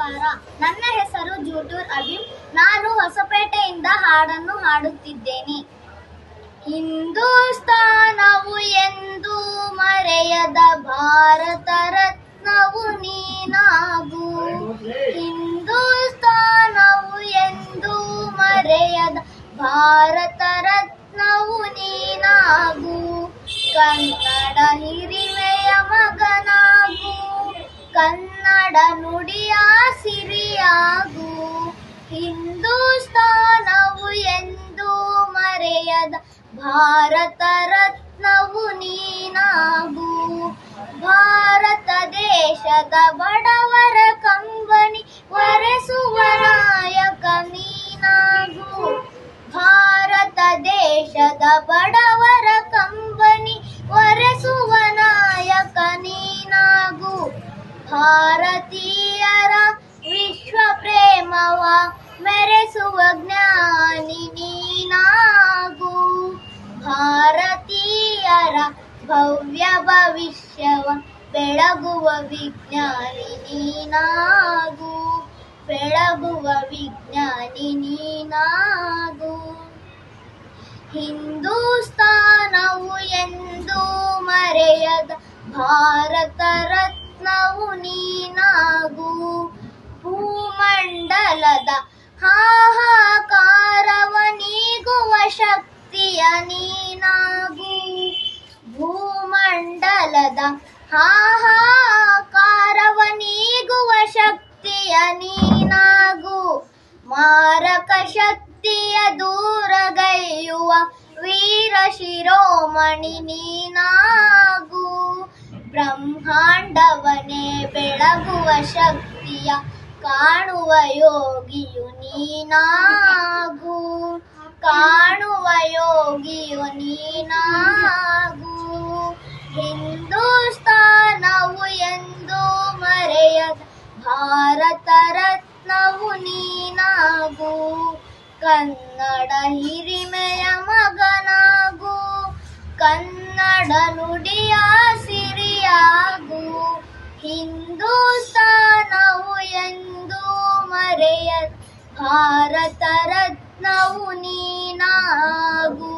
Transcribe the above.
ನಮಸ್ಕಾರ ನನ್ನ ಹೆಸರು ಜೂಟೂರ್ ಅಬೀಮ್ ನಾನು ಹೊಸಪೇಟೆಯಿಂದ ಹಾಡನ್ನು ಹಾಡುತ್ತಿದ್ದೇನೆ. ಹಿಂದೂಸ್ತಾನವು ಎಂದು ಮರೆಯದ ಭಾರತ ರತ್ನವು ನೀನಾಗು. ಹಿಂದೂಸ್ತಾನವು ಎಂದು ಮರೆಯದ ಭಾರತ ರತ್ನವು ನೀನಾಗು. ಕನ್ನಡ ಹಿರಿಮೆಯ ಮಗನಾಗು. ಕನ್ನಡ ನುಡಿಯ ಸಿರಿಯಾಗು. ಹಿಂದೂಸ್ತಾನವು ಎಂದು ಮರೆಯದ ಭಾರತ ರತ್ನವು ನೀನಾಗು. ಭಾರತ ದೇಶದ ಬಡವರ ಕಂಬನಿ ಒರೆಸುವ ನಾಯಕ ನೀನಾಗು. ಭಾರತ ದೇಶದ ಬಡವರ ಕಂಬನಿ ಒರೆಸುವ ನಾಯಕ ನೀನಾಗು. ಭಾರತೀಯರ ಜ್ಞಾನಿ ನೀನಾಗು. ಭಾರತೀಯರ ಭವ್ಯ ಭವಿಷ್ಯವ ಬೆಳಗುವ ವಿಜ್ಞಾನಿ ನೀನಾಗು. ಬೆಳಗುವ ವಿಜ್ಞಾನಿ ನೀನಾಗು. ಹಿಂದೂಸ್ತಾನವು ಎಂದು ಮರೆಯದ ಭಾರತ ರತ್ನವು ನೀನಾಗು. ಭೂಮಂಡಲದ ಹಾಹಾಕಾರವ ನೀಗುವ ಶಕ್ತಿಯ ನೀನಾಗು. ಭೂಮಂಡಲದ ಹಾಹಾಕಾರವ ನೀಗುವ ಶಕ್ತಿಯ ನೀನಾಗು. ಮಾರಕ ಶಕ್ತಿಯ ದೂರಗೈಯುವ ವೀರ ಶಿರೋಮಣಿ ನೀನಾಗು. ಬ್ರಹ್ಮಾಂಡವನೇ ಬೆಳಗುವ ಶಕ್ತಿಯ ಕಾಣುವ ಯೋಗಿಯು ನೀನಾಗು. ಕಾಣುವ ಯೋಗಿಯು ನೀನಾಗು. ಹಿಂದೂಸ್ತಾನವು ಎಂದು ಮರೆಯದ ಭಾರತ ರತ್ನವು ನೀನಾಗು. ಕನ್ನಡ ಹಿರಿಮೆಯ ಮಗನಾಗು. ಕನ್ನಡ ನುಡಿಯ ಸಿರಿಯಾಗು. ಹಿಂದೂಸ್ತಾನವು ಎಂದು ಮರೆಯ ಭಾರತ ರತ್ನವು ನೀನಾಗು.